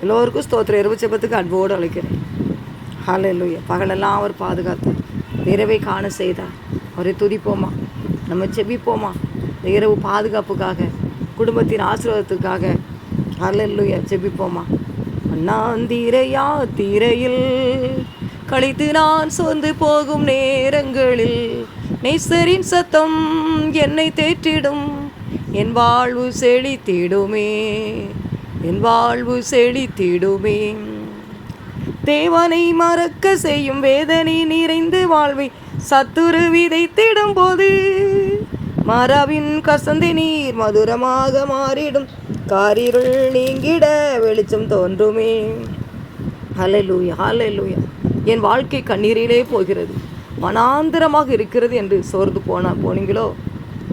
எல்லோருக்கும் ஸ்தோத்திரம். இரவு செபத்துக்கு அன்போடு அழைக்கிறேன். ஹalleluya. பகலெல்லாம் அவர் பாதுகாத்து இரவை காண செய்தார். அவரை துதிப்போமா? நம்ம செபிப்போமா இந்த இரவு பாதுகாப்புக்காக குடும்பத்தின் ஆசீர்வாதத்துக்காக ஹalleluya செபிப்போமா அண்ணாந்தீரையா தீரையில் கழித்து நான் சோர்ந்து போகும் நேரங்களில் நெய்சரின் சத்தம் என்னை தேற்றிடும். என் வாழ்வு செழித்திடுமே. என் வாழ்வு செழித்திடுமே. தேவனை மறக்க செய்யும் வேதனை நிறைந்து வாழ்வை சத்துரு விதைத்திடும் போது மரவின் கசந்தி நீர் மதுரமாக மாறிடும். காரிருள் நீங்கிட வெளிச்சம் தோன்றுமே. ஹalleluya ஹalleluya. என் வாழ்க்கை கண்ணீரிலே போகிறது. மனாந்தரமாக இருக்கிறது என்று சோர்ந்து போன போனீங்களோ?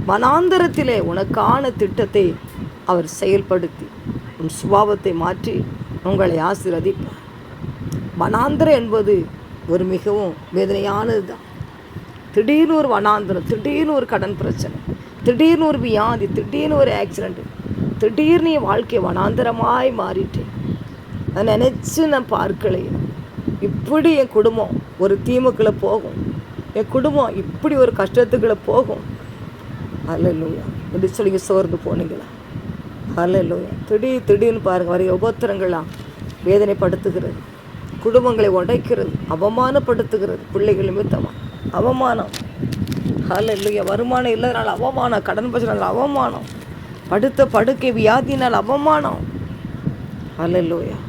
மனாந்தரத்திலே உனக்கான திட்டத்தை அவர் செயல்படுத்தி உன் சுபாவத்தை மாற்றி உங்களை ஆசிர்வதிப்பார். வனாந்திரம் என்பது ஒரு மிகவும் வேதனையானது தான் திடீர்னு ஒரு வனாந்திரம் திடீர்னு ஒரு கடன் பிரச்சனை திடீர்னு ஒரு வியாதி திடீர்னு ஒரு ஆக்சிடெண்ட்டு திடீர்னு என் வாழ்க்கை வனாந்திரமாய் மாறிட்டேன் அதை நினச்சி நான் பார்க்கலையே. இப்படி என் குடும்பம் ஒரு தீமுக்குள்ளே போகும். என் குடும்பம் இப்படி ஒரு கஷ்டத்துக்குள்ளே போகும். அதுலய்யா எப்படி சொல்லி சோர்ந்து போனீங்களா? அல்லையா திடீர் திடீர்னு பாருங்கள் வரைய உபத்திரங்களாம் வேதனைப்படுத்துகிறது. குடும்பங்களை உடைக்கிறது அவமானப்படுத்துகிறது. பிள்ளைகள் நிமித்தமாக அவமானம். அல்லையா வருமானம் இல்லாதனால அவமானம் கடன் பிரச்சனை அவமானம். படுத்த படுக்கை வியாதினால் அவமானம். அல்லையா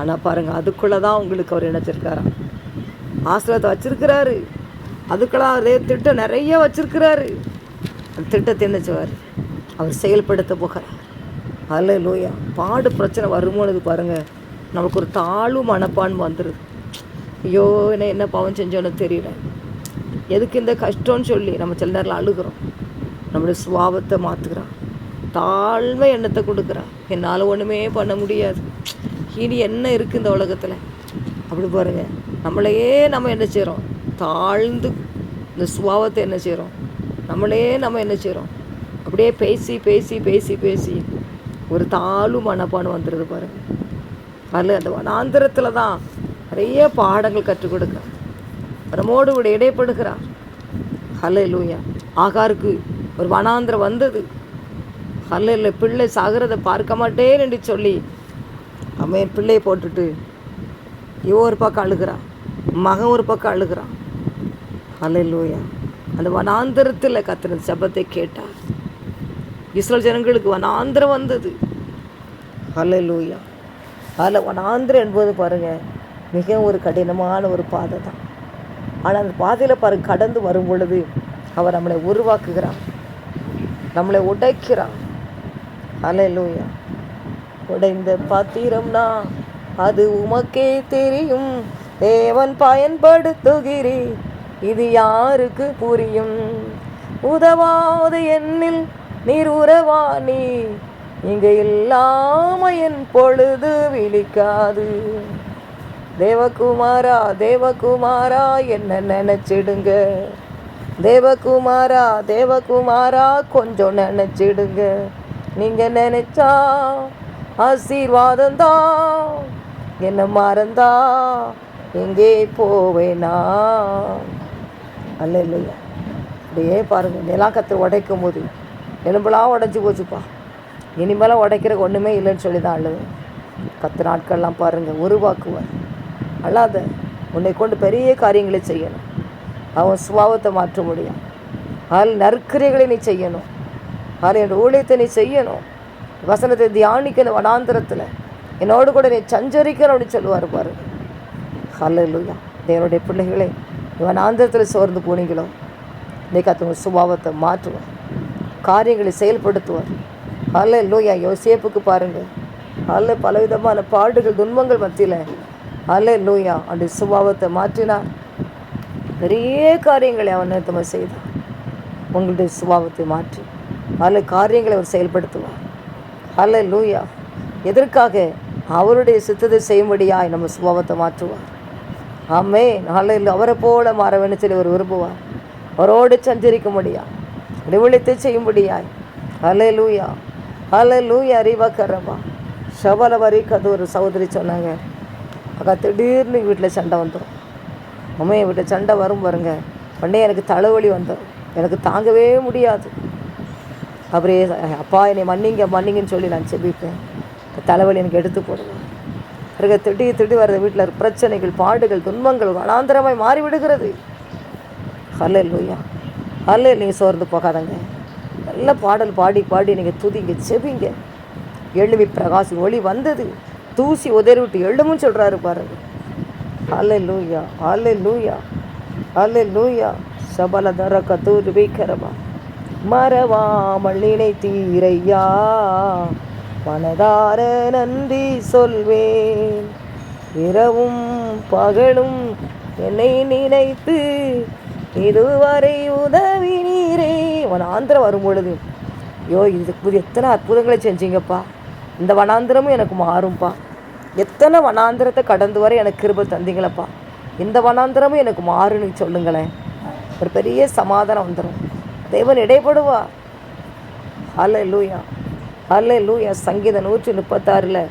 ஆனால் பாருங்கள் அதுக்குள்ளே தான் உங்களுக்கு அவர் நினச்சிருக்காராம் ஆசிரியத்தை வச்சுருக்கிறாரு. அதுக்கெல்லாம் அதே திட்டம் நிறைய வச்சுருக்கிறாரு. அந்த திட்டத்தை என்ன செய்வார்? அவர் செயல்படுத்த போகிறார். அல்ல லோயா பாடு பிரச்சனை வரும்போது பாருங்கள் நமக்கு ஒரு தாழ்வு மனப்பான்மை வந்துடுது ஐயோ என்ன என்ன பாவம் செஞ்சோன்னு தெரியல. எதுக்கு இந்த கஷ்டம்னு சொல்லி நம்ம சில நேரம் அழுகிறோம். நம்மளுடைய சுபாவத்தை மாற்றுக்கிறான் தாழ்மை எண்ணத்தை கொடுக்குறான். என்னால் ஒன்றுமே பண்ண முடியாது. இனி என்ன இருக்குது இந்த உலகத்தில்? அப்படி பாருங்க. நம்மளையே நம்ம என்ன செய்கிறோம் தாழ்ந்து இந்த சுபாவத்தை என்ன செய்கிறோம் நம்மளே நம்ம என்ன செய்கிறோம் அப்படியே பேசி பேசி பேசி பேசி ஒரு தாழ்வு மனப்பான் வந்துடுது பாருங்க அதில் அந்த வனாந்திரத்தில் தான் நிறைய பாடங்கள் கற்றுக் கொடுக்குறான். நம்மோடு கூட இடைப்படுகிறான். ஹல்ல லூயா ஆகாருக்கு ஒரு வனாந்திரம் வந்தது. ஹல்ல பிள்ளை சாகிறத பார்க்க மாட்டேன் என்று சொல்லி அவன் பிள்ளையை போட்டுட்டு இவ ஒரு பக்கம் அழுகிறான். மகன் ஒரு பக்கம் அழுகிறான். லூயா அந்த வனாந்திரத்தில் கத்துன சபத்தை கேட்டார். இஸ்ரேல் ஜனங்களுக்கு வனாந்திரம் வந்தது. ஹalleluya அதில் வனாந்திரம் என்பது பாருங்கள் மிக ஒரு கடினமான ஒரு பாதை தான். ஆனால் அந்த பாதையில் பாரு கடந்து வரும் பொழுது அவர் நம்மளை உருவாக்குகிறார். நம்மளை உடைக்கிறார். லூயா உடைந்த பாத்திரம்னா அது உமக்கே தெரியும். தேவன் பயன்படுத்துகிறே இது யாருக்கு புரியும்? உதவாத என்னில் நீர் உறவானி இங்கே இல்லாம என் பொழுது விழிக்காது. தேவகுமாரா தேவகுமாரா என்ன நினைச்சிடுங்க? தேவகுமாரா தேவகுமாரா கொஞ்சம் நினைச்சிடுங்க. நீங்க நினைச்சா ஆசீர்வாதம் தான் என்ன மறந்தா எங்கே போவேனா? அல்ல இல்லையா அப்படியே பாருங்க நிலாக்கத்தை உடைக்கும் போது எலும்பெல்லாம் உடஞ்சி போச்சுப்பா. இனிமேலாம் உடைக்கிறக்கு ஒன்றுமே இல்லைன்னு சொல்லி தான் அழுது. பத்து நாட்கள்லாம் பாருங்கள் உருவாக்குவார் அல்லாத உன்னை கொண்டு பெரிய காரியங்களை செய்யணும். அவன் சுபாவத்தை மாற்ற முடியும். அதில் நற்கிரைகளை நீ செய்யணும். அதில் என் ஊழியத்தை நீ செய்யணும். வசனத்தை தியானிக்கணும் வனாந்திரத்தில். என்னோடு கூட நீ சஞ்சரிக்கணும்னு சொல்லுவார் பாரு ஹல்லேலூயா தேவனுடைய பிள்ளைகளே வனாந்திரத்தில் சோர்ந்து போனீங்களோ? இன்றைக்கு அத்தவங்க சுபாவத்தை மாற்றுவேன் காரியங்களை செயல்படுத்துவார். அல்ல லூயா யோசேப்புக்கு பாருங்கள் அல்ல பலவிதமான பாடுகள் துன்பங்கள் மத்தியில். அல்ல லூயா அந்த சுபாவத்தை மாற்றினார். பெரிய காரியங்களை அவன் நிறுத்தமாக செய்தான். உங்களுடைய சுபாவத்தை மாற்றி. அல்ல காரியங்களை அவர் செயல்படுத்துவார். அல்ல லூயா எதற்காக? அவருடைய சித்தத்தை செய்யும்படியாய் நம்ம சுபாவத்தை மாற்றுவார். ஆமே நாளையில் அவரை போல மாற வேணும் சொல்லி அவர் விரும்புவார். அவரோடு சஞ்சரிக்க முடியா நிவிழித்து செய்யும்படியாய். அலே லூயா அலே லூயா அறிவா கரவா செவல ஒரு சகோதரி சொன்னாங்க. அக்கா திடீர்னு வீட்டில் சண்டை வந்துடும் அம்மா என் வீட்டில் சண்டை வரும் பாருங்க. உடனே எனக்கு தலைவலி வந்துடும் எனக்கு தாங்கவே முடியாது. அப்படியே அப்பா என்னை மன்னிங்க மன்னிங்கன்னு சொல்லி நான் செபிப்பேன். தலைவலி எனக்கு எடுத்து போடுவேன் பிறகு திடி திடி வர்றது வீட்டில் பிரச்சனைகள் பாடுகள் துன்பங்கள் அனாந்தரமாய் மாறி விடுகிறது லூயா அல்ல நீங்கள் சோர்ந்து போகாதங்க. நல்ல பாடல் பாடி பாடி நீங்கள் துதிங்க செவிங்க எழுமி பிரகாசி ஒளி வந்தது. தூசி உதறி விட்டு எழுமும் சொல்கிறாரு பாருங்க. அல்ல லூயா அல்ல லூயா அல்ல லூயா சபல தர கத்தூர் வீக்கரமா. மறவாமல் நினைத்தீரையா. மனதார நன்றி சொல்வேன். இரவும் பகலும் என்னை நினைத்து இதுவரை உதவி நீரே வனாந்திரம் வரும்பொழுது ஐயோ இதுக்கு புது எத்தனை அற்புதங்களை செஞ்சீங்கப்பா. இந்த வனாந்திரமும் எனக்கு மாறும்ப்பா எத்தனை வனாந்திரத்தை கடந்து வர எனக்கு கிருபை தந்தீங்களப்பா. இந்த வனாந்திரமும் எனக்கு மாறுன்னு சொல்லுங்களேன். ஒரு பெரிய சமாதானம் வந்துடும் தேவன் இடைப்படுவா. அல்ல லூயா அல்ல லூயா சங்கீதம் நூற்றி முப்பத்தாறில்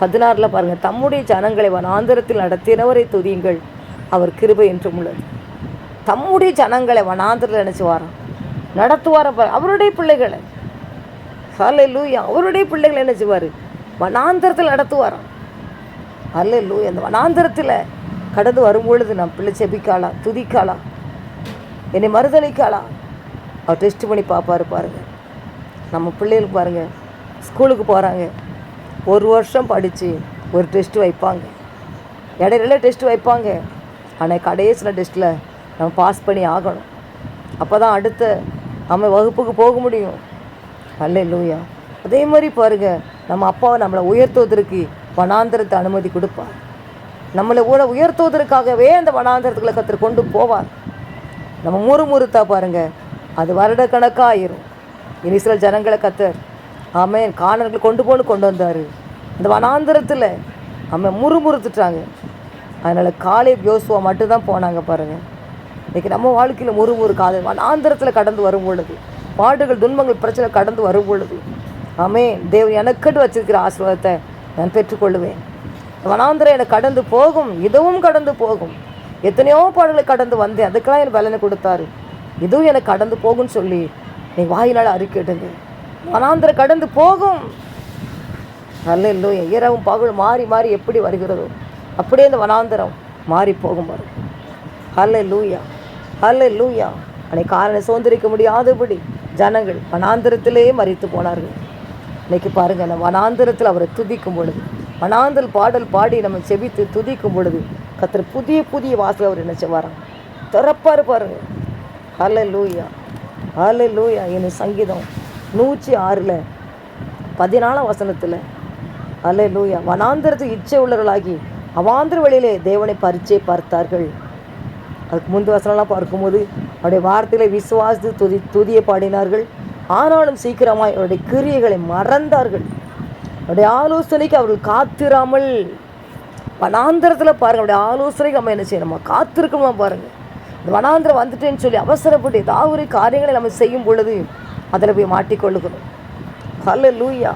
பதினாறில் பாருங்கள் தம்முடைய ஜனங்களை வனாந்திரத்தில் நடத்தினவரை துதியுங்கள். அவர் கிருபை என்றும் உள்ளது. தம்முடைய ஜனங்களை வனாந்திரத்தில் நினச்சி வாரான் நடத்துவார பாரு அவருடைய பிள்ளைகளை. ஹல்லே லூயா அவருடைய பிள்ளைகளை நினச்சிவார். வனாந்திரத்தில் நடத்துவாராம். அல்ல லூயா அந்த வனாந்திரத்தில் கடந்து வரும்பொழுது நம் பிள்ளை செபிக்காளா துதிக்காளா என்னை மறுதளிக்காளா அவர் டெஸ்ட் பண்ணி பார்ப்பாரு பாருங்கள் நம்ம பிள்ளைகளுக்கு பாருங்கள் ஸ்கூலுக்கு போகிறாங்க ஒரு வருஷம் படித்து ஒரு டெஸ்ட் வைப்பாங்க. இடையில டெஸ்ட் வைப்பாங்க. ஆனால் கடைசியில் டெஸ்ட்டில் நம்ம பாஸ் பண்ணி ஆகணும். அப்போ தான் அடுத்த நம்ம வகுப்புக்கு போக முடியும். அல்ல லூயா அதே மாதிரி பாருங்க நம்ம அப்பாவை நம்மளை உயர்த்துவதற்கு வனாந்திரத்தை அனுமதி கொடுப்பார். நம்மளை கூட உயர்த்துவதற்காகவே அந்த வனாந்திரத்துக்குள்ள கத்தர் கொண்டு போவார். நம்ம முறுமுறுத்தா பாருங்கள் அது வருடக்கணக்காக ஆயிரும் இனி சில ஜனங்களை கத்தர் அவன் காணர்கள் கொண்டு போன்னு கொண்டு வந்தார். இந்த வனாந்திரத்தில் அவன் முறுமுறுத்துட்டாங்க அதனால் காலை யோசுவா மட்டும்தான் போனாங்க பாருங்கள் இன்றைக்கி நம்ம வாழ்க்கையில் முருவூர் காதல் வனாந்திரத்தில் கடந்து வரும் பொழுது பாடுகள் துன்பங்கள் பிரச்சனை கடந்து வரும் பொழுது ஆமே தேவன் எனக்கட்டு வச்சிருக்கிற ஆசீர்வாதத்தை நான் பெற்றுக்கொள்ளுவேன். வனாந்திரம் எனக்கு கடந்து போகும் இதுவும் கடந்து போகும். எத்தனையோ பாடல்களை கடந்து வந்தேன் அதுக்கெல்லாம் எனக்கு பலனை கொடுத்தாரு. இதுவும் எனக்கு கடந்து போகும்னு சொல்லி நீ வாயினால் அறிக்கிடுங்க வனாந்திரம் கடந்து போகும். நல்ல இல்லையோ இரவும் பகலும் மாறி மாறி எப்படி வருகிறதோ அப்படியே இந்த வனாந்திரம் மாறி போகும் வரும் அல்ல லூயா அல்ல லூயா அன்னைக்கு காரனை சுதந்திரிக்க முடியாதபடி ஜனங்கள் வனாந்திரத்திலே மறித்து போனார்கள். இன்னைக்கு பாருங்கள் நம்ம வனாந்திரத்தில் அவரை துதிக்கும் பொழுது வனாந்தல் பாடல் பாடி நம்ம செபித்து துதிக்கும் பொழுது கத்தர் புதிய புதிய வாசல் அவர் என்ன செய்வாராம்? திறப்பாரு பாருங்க அல்ல லூயா அல்ல லூயா என் சங்கீதம் நூற்றி ஆறில் பதினாலாம் வசனத்தில் அல்ல லூயா வனாந்திரத்துக்கு இச்சை உள்ளவர்களாகி அவாந்திர வழியிலே தேவனை பரிச்சை பார்த்தார்கள். அதுக்கு முந்தைய வசனம்லாம் பார்க்கும்போது அவருடைய வார்த்தைகளை விசுவாசித்து துதி துதியை பாடினார்கள். ஆனாலும் சீக்கிரமாய் அவருடைய கிரியைகளை மறந்தார்கள். அவருடைய ஆலோசனைக்கு அவர்கள் காத்திராமல் வனாந்திரத்தில் பாருங்க அவருடைய ஆலோசனைக்கு நம்ம என்ன செய்யணுமா? காத்திருக்கணுமா பாருங்கள் இந்த வனாந்திரம் வந்துட்டேன்னு சொல்லி அவசரப்பட்டு ஏதாவது ஒரு காரியங்களை நம்ம செய்யும் பொழுது அதில் போய் மாட்டிக்கொள்ளுக்கணும் ஹல்ல லூயா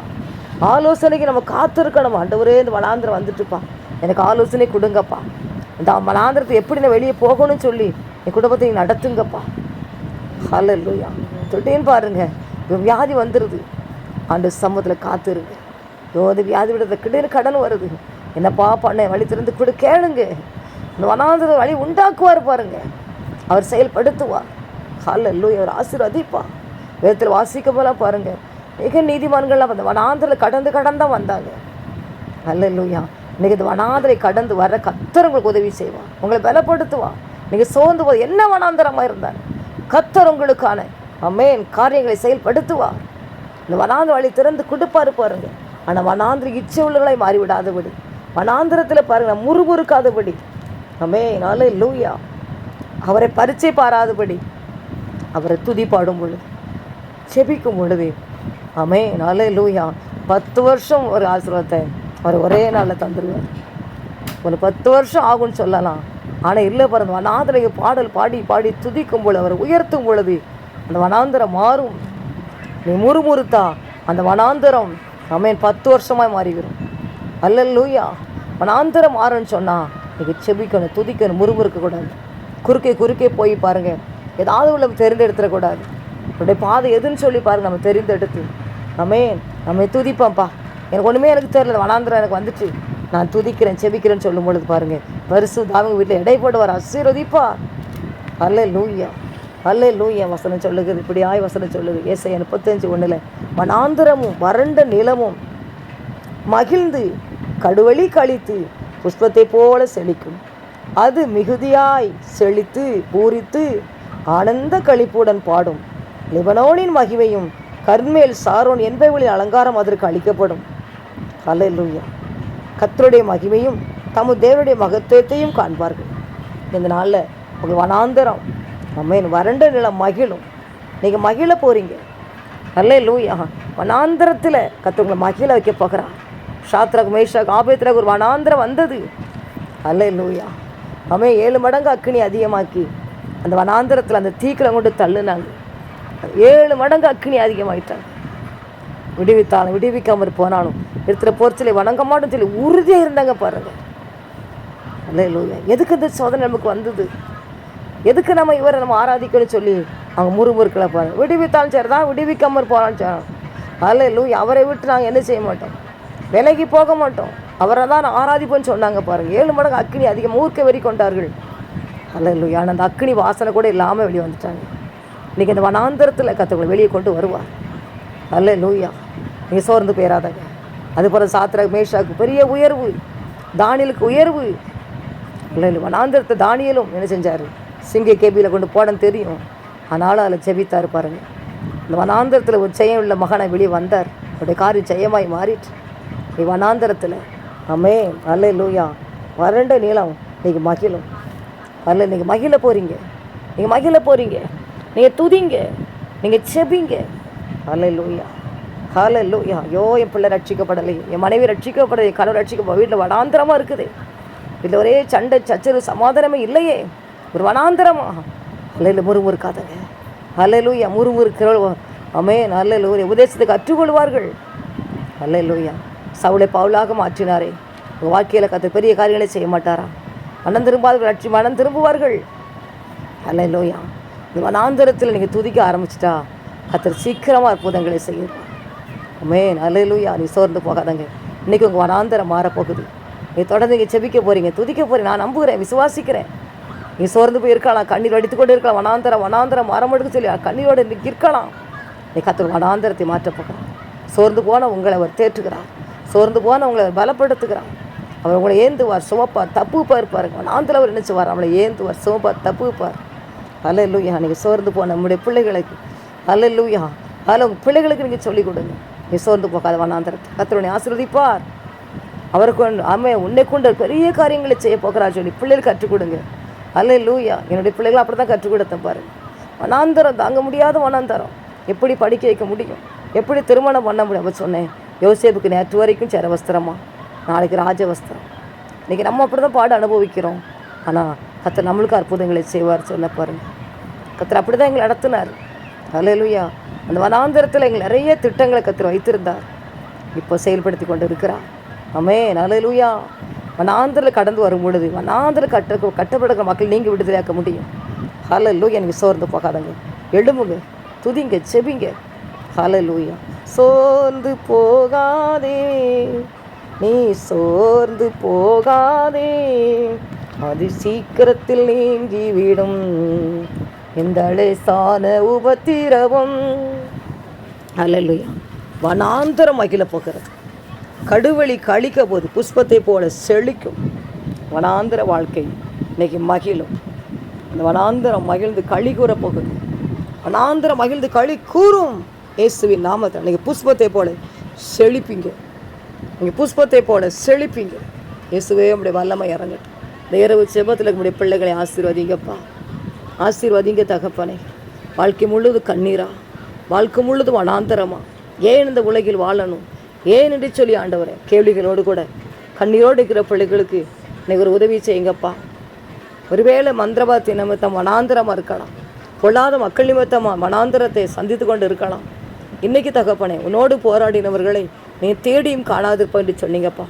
ஆலோசனைக்கு நம்ம காத்திருக்கணும்? ஆண்டவரே இந்த வனாந்திரம் வந்துட்டுப்பா. எனக்கு ஆலோசனை கொடுங்கப்பா. இந்த மலாந்திரத்தை எப்படி நான் வெளியே போகணும்னு சொல்லி என் குடும்பத்தை நடத்துங்கப்பா. ஹல்ல இல்லையா தொட்டேன்னு பாருங்க வியாதி வந்துடுது ஆண்டு சமூகத்தில் காத்துருங்க. ஐயோ அந்த வியாதி விடுறது கிட்டே கடன் வருது. என்னப்பா பண்ண? வழி திறந்து கொடு கேளுங்க. இந்த வனாந்திர வழி உண்டாக்குவார் பாருங்க. அவர் செயல்படுத்துவார். ஹல்ல இல்லையா அவர் ஆசீர்வதிப்பா. வேதத்தில் வாசிக்க போல பாருங்க. மிக நீதிமான்கள்லாம் அந்த வனாந்திரில் கடந்து கடந்தான் வந்தாங்க. அல்ல இல்லையா இன்றைக்கி இந்த வனாந்திரை கடந்து வர கத்தர் உங்களுக்கு உதவி செய்வான் உங்களை பலப்படுத்துவான் நீங்கள் சோர்ந்து போது என்ன வனாந்தரமாக இருந்தார் கத்தர் உங்களுக்கான அமேன் காரியங்களை செயல்படுத்துவார். இந்த வனாந்திர வழி திறந்து கொடுப்பாரு பாருங்கள் ஆனால் வனாந்திர இச்சை உள்ளவர்களை மாறிவிடாதபடி வனாந்திரத்தில் பாருங்கள் முறுமுறுக்காதபடி. அமே நாளே லூயா அவரை பரிச்சை பாராதபடி அவரை துதி பாடும் பொழுது செபிக்கும் பொழுது. அமே நாளே லூயா பத்து வருஷம் ஒரு ஆசீர்வாதத்தை அவர் ஒரே நாளில் தந்துடுவார் ஒரு பத்து வருஷம் ஆகும்னு சொல்லலாம். ஆனால் இல்லை பிறந்த வனாந்திரையை பாடல் பாடி பாடி துதிக்கும் பொழுது அவர் உயர்த்தும் பொழுது அந்த வனாந்திரம் மாறும். நீ முறுமுறுத்தா அந்த வனாந்திரம் அமேன் பத்து வருஷமாக மாறிவிடும். அல்லல்லூயா வனாந்தரம் மாறுன்னு சொன்னால் நீங்கள் செபிக்கணும் துதிக்கணும் முறுமுறுக்கக்கூடாது குறுக்கே குறுக்கே போய் பாருங்கள் ஏதாவது உள்ள தெரிந்தெடுத்துடக்கூடாது உடைய பாதை எதுன்னு சொல்லி பாருங்க நம்ம தெரிந்தெடுத்து. ஆமென் நம்ம துதிப்போம்ப்பா. எனக்கு ஒன்றுமே எனக்கு தெரியல. வனாந்திரம் எனக்கு வந்துட்டு நான் துதிக்கிறேன் செபிக்கிறேன்னு சொல்லும் பொழுது பாருங்கள் பரிசு தாவங்க வீட்டில் இடைப்படுவார் ஆசீர்வதிப்பா அல்ல லூயா அல்ல லூயா வசனம் சொல்லுகிறது. இப்படியாய் வசனம் சொல்லுது. ஏசை முப்பத்தஞ்சு ஒன்றில் வனாந்திரமும் வறண்ட நிலமும் மகிழ்ந்து கடுவழி கழித்து புஷ்பத்தை போல செழிக்கும். அது மிகுதியாய் செழித்து பூரித்து ஆனந்த கழிப்புடன் பாடும். லிபனோனின் மகிமையும் கர்மேல் சாரோன் என்பவர்களின் அலங்காரம் அதற்கு அளிக்கப்படும். ஹalleluya கத்தருடைய மகிமையும் தமது தேவனுடைய மகத்துவத்தையும் காண்பார்கள். இந்த நாளில் உங்கள் வனாந்தரம் நம்ம வறண்ட நிலம் மகிழும். நீங்கள் மகிழ போகிறீங்க அல்ல லூயா வனாந்திரத்தில் கத்தவங்களை மகிழ வைக்க போகிறான் ஷாத்ரக் மேஷாக் ஆபேத்ரக் ஒரு வனாந்திரம் வந்தது. அல்ல லூயா அவன் ஏழு மடங்கு அக்கினி அதிகமாக்கி அந்த வனாந்திரத்தில் அந்த தீக்கிரம் கொண்டு தள்ளுனாங்க. ஏழு மடங்கு அக்கினி அதிகமாயிட்டாங்க. விடுவித்தாலும் விடுவிக்காமல் போனாலும் இருக்கிற போர்ச்சலை வணங்க மாட்டோம்னு சொல்லி உறுதியாக இருந்தாங்க பாருங்க. அல்ல லூயா எதுக்கு இந்த சோதனை நமக்கு வந்தது? எதுக்கு நம்ம இவரை நம்ம ஆராதிக்கணும்னு சொல்லி அவங்க முறுமுறுக்களை பாருங்க. விடுவித்தாலும் சரி தான் விடுவிக்காமல் போனாலும் சரி. அல்ல இல்லை அவரை விட்டு நாங்கள் என்ன செய்ய மாட்டோம்? விலைக்கு போக மாட்டோம். அவரை தான் நான் ஆராதிப்போன்னு சொன்னாங்க பாருங்கள் ஏழு மடங்கு அக்கினி அதிகம் மூர்க்க வெறி கொண்டார்கள். அல்ல லூயா ஆனால் அந்த அக்கினி வாசனை கூட இல்லாமல் வெளியே வந்துட்டாங்க. இன்றைக்கி இந்த வனாந்தரத்தில் கற்றுக்களை வெளியே கொண்டு வருவார். அல்ல லூயா நீங்கள் சோர்ந்து போயிடாதாங்க அதுபோல் சாத்திர மேஷாவுக்கு பெரிய உயர்வு. தானியலுக்கு உயர்வு. இல்லை இல்லை வனாந்திரத்தை தானியலும் என்ன செஞ்சார்? சிங்க கேபியில் கொண்டு போடன்னு தெரியும். ஆனாலும் அதில் செபித்தார் பாருங்கள் இந்த வனாந்திரத்தில் ஒரு ஜெயம் உள்ள மகனை வெளியே வந்தார். அவருடைய காரியம் ஜெயமாய் மாறிட்டு நீ வனாந்திரத்தில். அம்மே அல்ல லூயா வறண்ட நீளம் நீங்கள் மகிழும். அல்ல நீங்கள் மகிழ போகிறீங்க நீங்கள் மகிழ போகிறீங்க நீங்கள் துதிங்க. நீங்கள் செபிங்க அல்ல லூயா ஹால லூயா ஐயோ என் பிள்ளை ரட்சிக்கப்படலை. என் மனைவி ரட்சிக்கப்படலை. கடவுள் கணவர் ரட்சிக்கப்பட வீட்டில் வனாந்திரமாக இருக்குது. இதில் ஒரே சண்டை சச்சரவு சமாதானமே இல்லையே. ஒரு வனாந்திரமா? அல்லையில் முறுமுறுக்காதங்க. அல்லையிலூயா முறுமுறுக்கிற அமே நல்ல உபதேசத்தை கற்றுக்கொள்வார்கள். அல்லையிலூயா சவுளை பவுலாக மாற்றினாரே. உங்கள் வாழ்க்கையில் கற்று பெரிய காரியங்களை செய்ய மாட்டாரா? மனம் திரும்பாதவர்கள் லட்சி மனம் திரும்புவார்கள். அல்லையிலூயா இந்த வனாந்திரத்தில் நீங்கள் துதிக்க ஆரம்பிச்சிட்டா? கத்தர் சீக்கிரமாக அற்புதங்களை செய்வார் மே அல்லையிலூயா நீ சோர்ந்து போகாதங்க. இன்றைக்கி உங்கள் வனாந்திரம் மாறப்போகுது. நீ தொடர்ந்து இங்கே செபிக்க போகிறீங்க துதிக்க போகிறீங்க நான் நம்புகிறேன் விசுவாசிக்கிறேன். நீ சோர்ந்து போய் இருக்கலாம் கண்ணீர் அடித்து கொண்டு இருக்கலாம் வனாந்தரம் வனாந்தரம் மரம் சொல்லி கண்ணீரோடு இன்றைக்கி இருக்கலாம். நீ கத்தர் வனாந்தரத்தை மாற்றப்போகிறான் சோர்ந்து போன உங்களை அவர் தேற்றுகிறார். சோர்ந்து போன உங்களை பலப்படுத்துகிறார். அவர் உங்களை ஏந்துவார் சுமப்பார் தப்பு பார்ப்பார் வனாந்திரம் அவர் நினச்சிவார் அவளை ஏந்துவார் சுமப்பார் தப்பு பார் அல்ல இல்லையா நீங்கள் சோர்ந்து போன நம்முடைய பிள்ளைகளுக்கு அல்ல லூயா அதில் உங்கள் பிள்ளைகளுக்கு நீங்கள் சொல்லிக் கொடுங்க. நீ சோர்ந்து போகாத வனாந்தரத்தை கத்தருடைய ஆசீர்வதிப்பார். அவருக்கு அம்மே உன்னை கொண்டு பெரிய காரியங்களை செய்ய போகிறார் சொல்லி பிள்ளைகளுக்கு கற்றுக் கொடுங்க. அல்ல லூயா என்னுடைய பிள்ளைகளை அப்படி தான் கற்றுக் கொடுத்தேன் பாருங்கள் வனாந்தரம் தாங்க முடியாத வனாந்தரம். எப்படி படிக்க வைக்க முடியும்? எப்படி திருமணம் பண்ண முடியும்? அப்போ சொன்னேன். யோசேப்புக்கு நேற்று வரைக்கும் சிற வஸ்திரமா? நாளைக்கு ராஜ வஸ்திரம். இன்றைக்கி நம்ம அப்படி தான் பாடு அனுபவிக்கிறோம். ஆனால் கத்தர் நம்மளுக்கு அற்புதங்களை செய்வார் சொல்ல பாருங்க. கத்தர் அப்படி தான் எங்களை நடத்தினார். அல்லேலூயா அந்த வனாந்திரத்தில் எங்கள் நிறைய திட்டங்களை கற்று வைத்திருந்தார். இப்போ செயல்படுத்தி கொண்டு இருக்கிறார் அமே நல்லலூயா வனாந்திரில் கடந்து வரும் பொழுது வனாந்திரில் கட்ட கட்டப்படுகிற மக்கள் நீங்கள் விடுதலையாக்க முடியும். ஹalleluya எனக்கு சோர்ந்து போகாதங்க. எழும்புங்க துதிங்க செபிங்க ஹalleluya சோர்ந்து போகாதே. நீ சோர்ந்து போகாதே. அது சீக்கிரத்தில் நீங்கிவிடும் இந்த லேசான உபத்திரவம். அல்லையா வனாந்தரம் மகிழ போகிறது. கடுவழி கழிக்க போது புஷ்பத்தை போல செழிக்கும். வனாந்திர வாழ்க்கை இன்னைக்கு மகிழும். அந்த வனாந்திரம் மகிழ்ந்து களி கூற போகுது. வனாந்திரம் மகிழ்ந்து களி கூறும் இயேசுவின் நாமத்தில். நீங்கள் புஷ்பத்தை போல செழிப்பீங்க. நீங்கள் புஷ்பத்தை போல செழிப்பீங்க. இயேசுவே நம்முடைய வல்லமை இறங்கட்டும். இந்த இரவு செபத்தில் நம்முடைய பிள்ளைகளை ஆசீர்வதிங்கப்பா. ஆசீர்வதிங்க தகப்பனே. வாழ்க்கை முழுது கண்ணீரா? வாழ்க்கை முழுது வனாந்தரமா? ஏன் இந்த உலகில் வாழணும்? ஏன் என்று சொல்லி ஆண்டவரே கேள்விகளோடு கூட கண்ணீரோடு இருக்கிற பிள்ளைகளுக்கு இன்னைக்கு ஒரு உதவி செய்யுங்கப்பா. ஒருவேளை மந்திரவாதி நிமித்தம் வனாந்திரமாக இருக்கலாம். பொல்லாத மக்கள் நிமித்தமாக வனாந்திரத்தை சந்தித்து கொண்டு இருக்கலாம். இன்னைக்கு தகப்பனே உன்னோடு போராடினவர்களை நீ தேடியும் காணாதிருப்ப என்று சொன்னீங்கப்பா.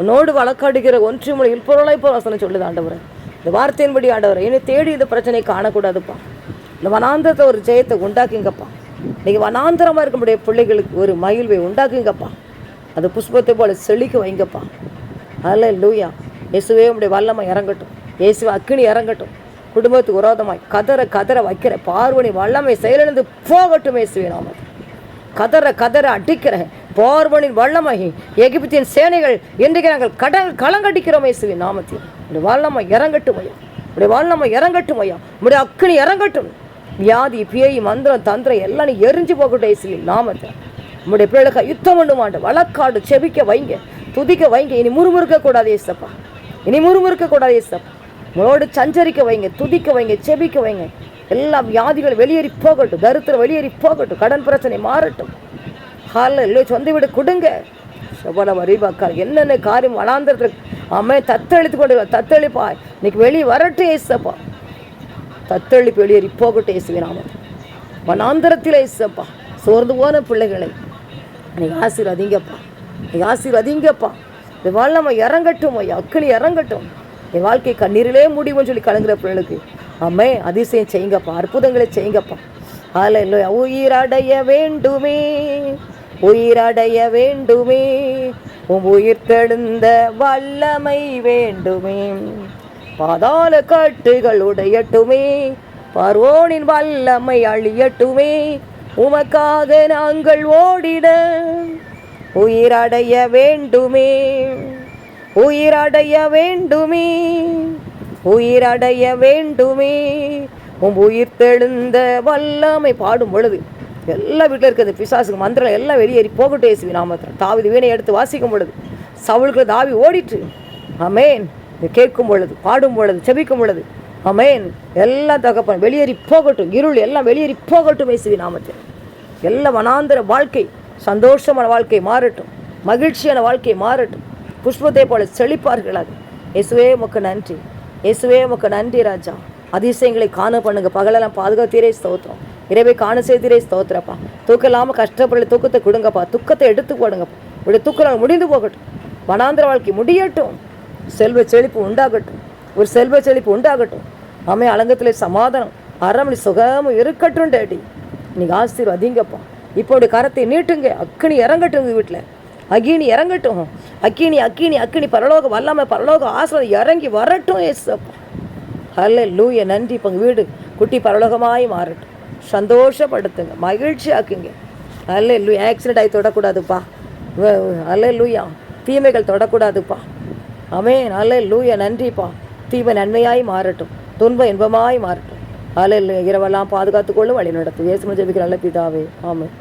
உன்னோடு வழக்காடுகிற ஒன்று மொழி பொருளை போல் சொல்லுது ஆண்டவரே. இந்த வார்த்தையின்படி ஆண்டவர் என்னை தேடி இந்த பிரச்சனையை காணக்கூடாதுப்பா. இந்த வனாந்தரத்தை ஒரு ஜெயத்தை உண்டாக்குங்கப்பா. நீங்கள் வனாந்தரமாக இருக்க முடிய பிள்ளைகளுக்கு ஒரு மகிழ்வை உண்டாக்குங்கப்பா. அந்த புஷ்பத்தை போல செழிக்க வைங்கப்பா. அதில் லூயா இயேசுவே உடைய வல்லமை இறங்கட்டும். இயேசுவே அக்கினி இறங்கட்டும். குடும்பத்துக்கு விரோதமாய் கதற கதற வைக்கிற பார்வனி வல்லமை செயலிழந்து போகட்டும் இயேசுவே நாம கதற கதற அடிக்கிற பார்வனின் வல்லமை எகிப்தியின் சேனைகள் இன்றைக்கு நாங்கள் கடல் களங்கடிக்கிறோம் இயேசுவின் நாமத்தில். இப்படி வல்லமை இறங்கட்டும் ஐயா. இப்படி வல்லமை இறங்கட்டும் ஐயா. இப்படி அக்கினி இறங்கட்டும். வியாதி பேய் மந்திரம் தந்திரம் எல்லாம் நீ எரிஞ்சு போகட்டும் இயேசுவே நாமத்தை. நம்முடைய பிள்ளைகளுக்கு யுத்தம் பண்ணுமாண்டு வழக்காடு செபிக்க வைங்க. துதிக்க வைங்க. இனி முறுமுறுக்க கூடாது ஏசப்பா இனி முறுமுறுக்க கூடாது ஏசப்பா உங்களோடு சஞ்சரிக்க வைங்க துதிக்க வைங்க செபிக்க வைங்க. எல்லா வியாதிகள் வெளியேறி போகட்டும். தரித்திரம் வெளியேறி போகட்டும். கடன் பிரச்சனை மாறட்டும். ஹாலில் இல்லை சொந்த வீடு கொடுங்க. செவ்வனம் அறிவாக்கார் என்னென்ன காரியம் வளாந்திரத்தில் அம்மே தத்தளித்து கொண்டு தத்தளிப்பா இன்னைக்கு வெளியே வரட்டும் ஏசப்பா. தத்தளிப்பு வெளியேறி போகட்டும் இயேசுவே வனாந்திரத்தில் ஏசப்பா. சோர்ந்து போன பிள்ளைகளை. நீங்க ஆசீர்வதிங்கப்பா. நீங்க ஆசீர்வதிங்கப்பா. இந்த நம்ம இறங்கட்டும் ஐயா. அக்கினி இறங்கட்டும். என் வாழ்க்கை கண்ணீரிலே முடியும்னு சொல்லி கலங்குற பிள்ளைகளுக்கு அம்மே அதிசயம் செய்யுங்கப்பா. அற்புதங்களை செய்யுங்கப்பா. ஆல இல்லை உயிரடைய வேண்டுமே. உயிரடைய வேண்டுமே. உன் உயிர் தெழுந்த வல்லமை வேண்டுமே. பாதாள காட்டுகள் உடையட்டுமே. பர்வோனின் வல்லமை அழியட்டுமே. உமக்காக நாங்கள் ஓடிட உயிரடைய வேண்டுமே. உயிரடைய வேண்டுமே. உயிரடைய வேண்டுமே. உம் உயிர் தெழுந்த வல்லமை பாடும் பொழுது எல்லா வீட்டில் இருக்கிறது பிசாசுக்கு மந்திரம் எல்லாம் வெளியேறி போகட்டும் இயேசுவி நாமத்தில் தாவிது வீணை எடுத்து வாசிக்கும் பொழுது சவுளுக்கு தாவி ஓடிட்டு அமேன் கேட்கும் பொழுது பாடும் பொழுது செபிக்கும் பொழுது அமேன் எல்லாம் தகப்பன் வெளியேறி போகட்டும் இருள் எல்லாம் வெளியேறி போகட்டும் இயேசுவி நாமத்தில் எல்லா வனாந்திர வாழ்க்கை சந்தோஷமான வாழ்க்கை மாறட்டும். மகிழ்ச்சியான வாழ்க்கை மாறட்டும். புஷ்பத்தை போல செழிப்பார்கள் அது இயேசுவே உமக்கு நன்றி. இயேசுவே உமக்கு நன்றி ராஜா. அதிசயங்களை காண பண்ணுங்க. பகலெல்லாம் பாதுகாத்தீரே ஸ்தோத்திரம். இரவை காண செய்தீரே ஸ்தோத்திரப்பா. தூக்கம் இல்லாமல் கஷ்டப்படல தூக்கத்தை கொடுங்கப்பா. துக்கத்தை எடுத்து போடுங்கப்பா. உடைய தூக்கம் முடிந்து போகட்டும். வனாந்திர வாழ்க்கை முடியட்டும். செல்வ செழிப்பு உண்டாகட்டும். ஒரு செல்வ செழிப்பு உண்டாகட்டும். அம்மை அலங்கத்தில் சமாதானம் அறமணி சுகமும் இருக்கட்டும் டேடி. இன்னைக்கு ஆசீர்வதிங்கப்பா. இப்போ உடைய கரத்தை நீட்டுங்க. அக்கினி இறங்கட்டும் உங்கள் வீட்டில். அக்கினி இறங்கட்டும். அக்கினி அக்கினி அக்கினி. பரலோக வல்லாமல் பரலோக ஆசிரியர் இறங்கி வரட்டும் ஏசப்பா. அல்ல லூய நன்றி. இப்போ வீடு குட்டி பரலோகமாய் மாறட்டும். சந்தோஷப்படுத்துங்க மகிழ்ச்சி ஆக்குங்க அல்ல லூ ஆக்சிடென்ட் ஆகி தொடக்கூடாதுப்பா. அல்ல லூயா தீமைகள் தொடக்கூடாதுப்பா. அமே அல்ல லூயா நன்றிப்பா. தீமை நன்மையாய் மாறட்டும் துன்பம் இன்பமாய் மாறட்டும். அல்ல இரவெல்லாம் பாதுகாத்துக்கொள்ளும் வழி நடத்தும் இயேசு ஜெபிக்கிற நல்ல பிதாவே. ஆமாம்